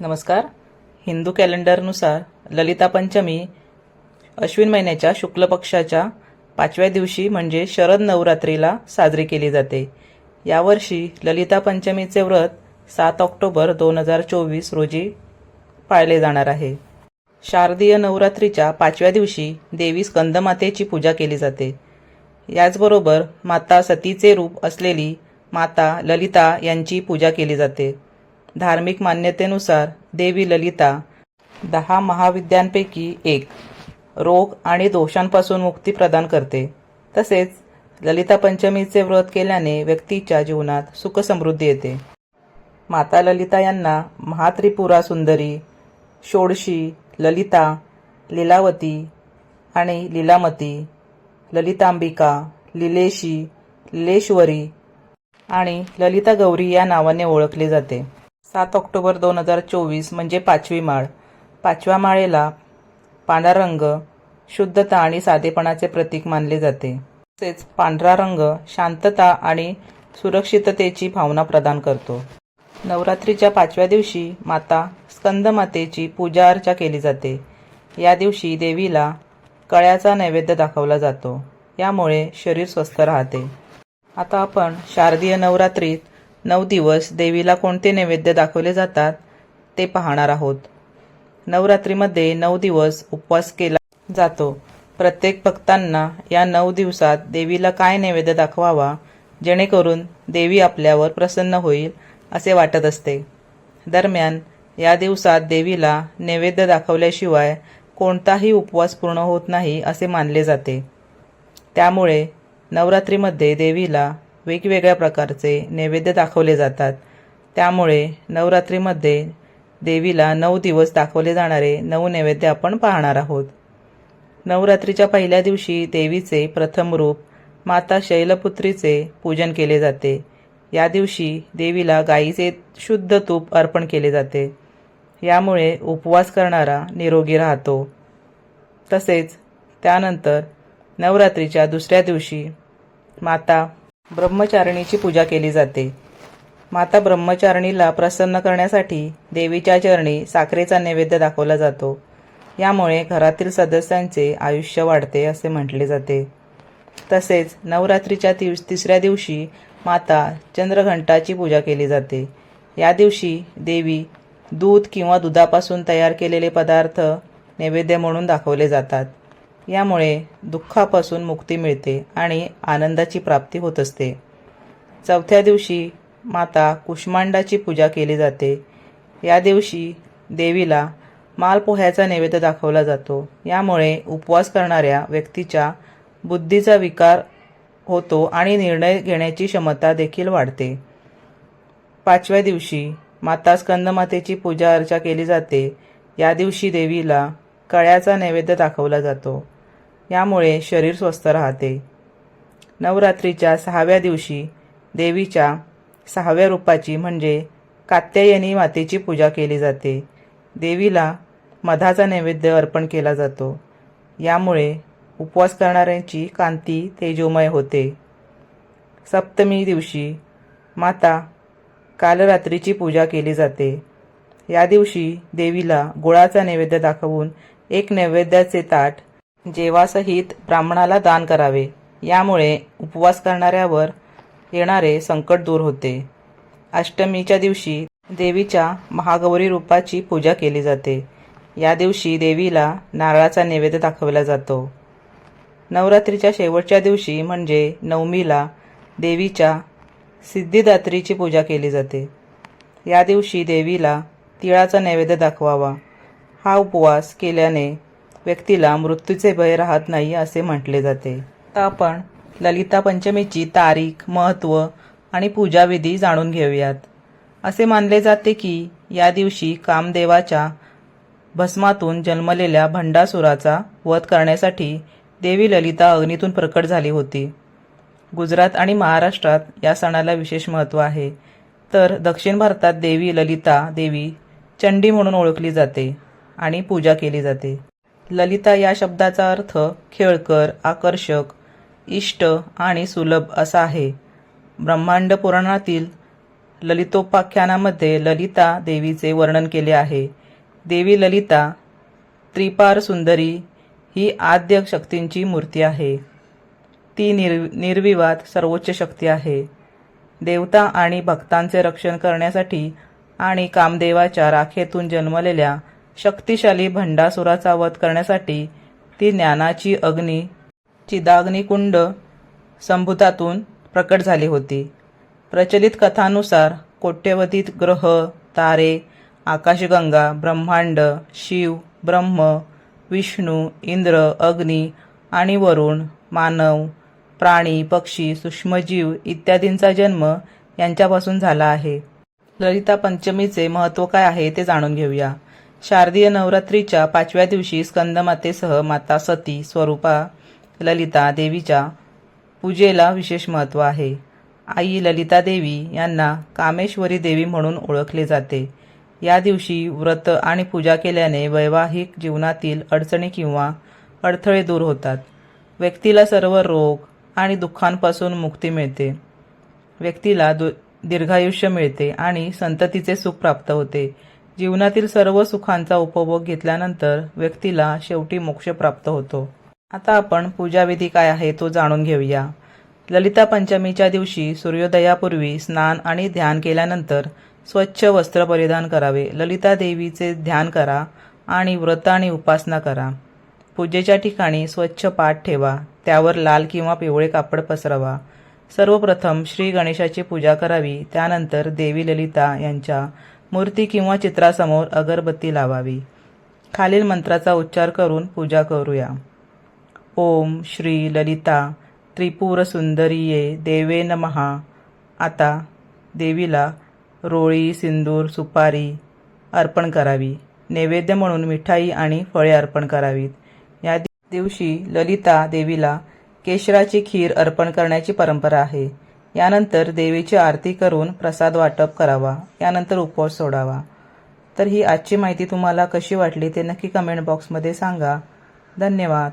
नमस्कार. हिंदू कॅलेंडरनुसार ललिता पंचमी अश्विन महिन्याच्या शुक्ल पक्षाच्या पाचव्या दिवशी म्हणजे शरद नवरात्रीला साजरी केली जाते. यावर्षी ललिता पंचमीचे व्रत सात ऑक्टोबर दोन हजार चोवीस रोजी पाळले जाणार आहे. शारदीय नवरात्रीच्या पाचव्या दिवशी देवी स्कंदमातेची पूजा केली जाते. याचबरोबर माता सतीचे रूप असलेली माता ललिता यांची पूजा केली जाते. धार्मिक मान्यतेनुसार देवी ललिता दहा महाविद्यांपैकी एक रोग आणि दोषांपासून मुक्ती प्रदान करते. तसेच ललिता पंचमीचे व्रत केल्याने व्यक्तीच्या जीवनात सुखसमृद्धी येते. माता ललिता यांना महात्रिपुरा सुंदरी षोडशी ललिता लीलावती आणि लीलामती ललितांबिका लिलेशी लिलेश्वरी आणि ललिता गौरी या नावाने ओळखले जाते. सात ऑक्टोबर दोन हजार चोवीस म्हणजे पाचवी माळ. पाचव्या माळेला पांढरा रंग शुद्धता आणि साधेपणाचे प्रतीक मानले जाते. तसेच पांढरा रंग शांतता आणि सुरक्षिततेची भावना प्रदान करतो. नवरात्रीच्या पाचव्या दिवशी माता स्कंदमातेची पूजा अर्चा केली जाते. या दिवशी देवीला कळ्याचा नैवेद्य दाखवला जातो. यामुळे शरीर स्वस्थ राहते. आता आपण शारदीय नवरात्रीत नऊ दिवस देवीला कोणते नैवेद्य दाखवले जातात ते पाहणार आहोत. नवरात्रीमध्ये नऊ दिवस उपवास केला जातो. प्रत्येक भक्तांना या नऊ दिवसात देवीला काय नैवेद्य दाखवावा जेणेकरून देवी आपल्यावर प्रसन्न होईल असे वाटत असते. दरम्यान या दिवसात देवीला नैवेद्य दाखवल्याशिवाय कोणताही उपवास पूर्ण होत नाही असे मानले जाते. त्यामुळे नवरात्रीमध्ये देवीला वेगवेगळ्या प्रकारचे नैवेद्य दाखवले जातात. त्यामुळे नवरात्रीमध्ये देवीला नऊ दिवस दाखवले जाणारे नऊ नैवेद्य आपण पाहणार आहोत. नवरात्रीच्या पहिल्या दिवशी देवीचे प्रथम रूप माता शैलपुत्रीचे पूजन केले जाते. या दिवशी देवीला गाईचे शुद्ध तूप अर्पण केले जाते. यामुळे उपवास करणारा निरोगी राहतो. तसेच त्यानंतर नवरात्रीच्या दुसऱ्या दिवशी माता ब्रह्मचारिणीची पूजा केली जाते. माता ब्रह्मचारिणीला प्रसन्न करण्यासाठी देवीच्या चरणी साखरेचा नैवेद्य दाखवला जातो. यामुळे घरातील सदस्यांचे आयुष्य वाढते असे म्हटले जाते. तसेच नवरात्रीच्या दिवस तिसऱ्या दिवशी माता चंद्रघंटाची पूजा केली जाते. या दिवशी देवी दूध किंवा दुधापासून तयार केलेले पदार्थ नैवेद्य म्हणून दाखवले जातात. यामुळे दुःखापासून मुक्ती मिळते आणि आनंदाची प्राप्ती होत असते. चौथ्या दिवशी माता कुष्मांडाची पूजा केली जाते. या दिवशी देवीला मालपोह्याचा नैवेद्य दाखवला जातो. यामुळे उपवास करणाऱ्या व्यक्तीच्या बुद्धीचा विकार होतो आणि निर्णय घेण्याची क्षमता देखील वाढते. पाचव्या दिवशी माता स्कंदमातेची पूजा अर्चा केली जाते. या दिवशी देवीला कळ्याचा नैवेद्य दाखवला जातो. यामुळे शरीर स्वस्थ राहते. नवरात्रीच्या सहाव्या दिवशी देवीच्या सहाव्या रूपाची म्हणजे कात्यायनी मातेची पूजा केली जाते. देवीला मधाचा नैवेद्य अर्पण केला जातो. यामुळे उपवास करणाऱ्यांची कांती तेजोमय होते. सप्तमी दिवशी माता कालरात्रीची पूजा केली जाते. या दिवशी देवीला गुळाचा नैवेद्य दाखवून एक नैवेद्याचे ताट जेवासहित ब्राह्मणाला दान करावे. यामुळे उपवास करणाऱ्यावर येणारे संकट दूर होते. अष्टमीच्या दिवशी देवीच्या महागौरी रूपाची पूजा केली जाते. या दिवशी देवीला नारळाचा नैवेद्य दाखवला जातो. नवरात्रीच्या शेवटच्या दिवशी म्हणजे नवमीला देवीच्या सिद्धिदात्रीची पूजा केली जाते. या दिवशी देवीला तिळाचा नैवेद्य दाखवावा. हा उपवास केल्याने व्यक्तीला मृत्यूचे भय राहत नाही असे म्हटले जाते. आता आपण ललिता पंचमीची तारीख महत्त्व आणि पूजाविधी जाणून घेऊयात. असे मानले जाते की या दिवशी कामदेवाच्या भस्मातून जन्मलेल्या भंडासुराचा वध करण्यासाठी देवी ललिता अग्नीतून प्रकट झाली होती. गुजरात आणि महाराष्ट्रात या सणाला विशेष महत्त्व आहे. तर दक्षिण भारतात देवी ललिता देवी चंडी म्हणून ओळखली जाते. आणि पूजा केली जाते. ललिता या शब्दाचा अर्थ खेळकर आकर्षक इष्ट आणि सुलभ असा आहे. ब्रह्मांड पुराणातील ललितोपाख्यानामध्ये ललिता देवीचे वर्णन केले आहे. देवी ललिता त्रिपार सुंदरी ही आद्य शक्तींची मूर्ती आहे. ती निर निर्विवाद सर्वोच्च शक्ती आहे. देवता आणि भक्तांचे रक्षण करण्यासाठी आणि कामदेवाच्या राखेतून जन्मलेल्या शक्तिशाली भंडासुराचा वध करण्यासाठी ती ज्ञानाची अग्नी चिदाग्निकुंड संभूतातून प्रकट झाली होती. प्रचलित कथानुसार कोट्यवधी ग्रह तारे आकाशगंगा ब्रह्मांड शिव ब्रह्म विष्णू इंद्र अग्नी आणि वरुण मानव प्राणी पक्षी सूक्ष्मजीव इत्यादींचा जन्म यांच्यापासून झाला आहे. ललिता पंचमीचे महत्त्व काय आहे ते जाणून घेऊया. शारदीय नवरात्रीच्या पाचव्या दिवशी स्कंदमातेसह माता सती स्वरूपा ललिता देवीच्या पूजेला विशेष महत्त्व आहे. आई ललिता देवी यांना कामेश्वरी देवी म्हणून ओळखले जाते. या दिवशी व्रत आणि पूजा केल्याने वैवाहिक जीवनातील अडचणी किंवा अडथळे दूर होतात. व्यक्तीला सर्व रोग आणि दुःखांपासून मुक्ती मिळते. व्यक्तीला दु दीर्घायुष्य मिळते आणि संततीचे सुख प्राप्त होते. जीवनातील सर्व सुखांचा उपभोग घेतल्यानंतर व्यक्तीला शेवटी मोक्ष प्राप्त होतो. आता आपण पूजाविधी काय आहे तो जाणून घेऊया. ललिता पंचमीच्या दिवशी सूर्योदयापूर्वी स्नान आणि ध्यान केल्यानंतर स्वच्छ वस्त्र परिधान करावे. ललिता देवीचे ध्यान करा आणि व्रत आणि उपासना करा. पूजेच्या ठिकाणी स्वच्छ पाठ ठेवा. त्यावर लाल किंवा पिवळे कापड पसरवा. सर्वप्रथम श्री गणेशाची पूजा करावी. त्यानंतर देवी ललिता यांच्या मूर्ती किंवा चित्रासमोर अगरबत्ती लावावी. खालील मंत्राचा उच्चार करून पूजा करूया. ओम श्री ललिता त्रिपुर सुंदरीये देवे नमहा आता देवीला रोळी सिंदूर सुपारी अर्पण करावी. नैवेद्य म्हणून मिठाई आणि फळे अर्पण करावीत. या दिवशी ललिता देवीला केशराची खीर अर्पण करण्याची परंपरा आहे. यानंतर देवीची आरती करून प्रसाद वाटप करावा यानंतर उपवास सोडावा. तर ही आजची माहिती तुम्हाला कशी वाटली ते नक्की कमेंट बॉक्समध्ये सांगा. धन्यवाद.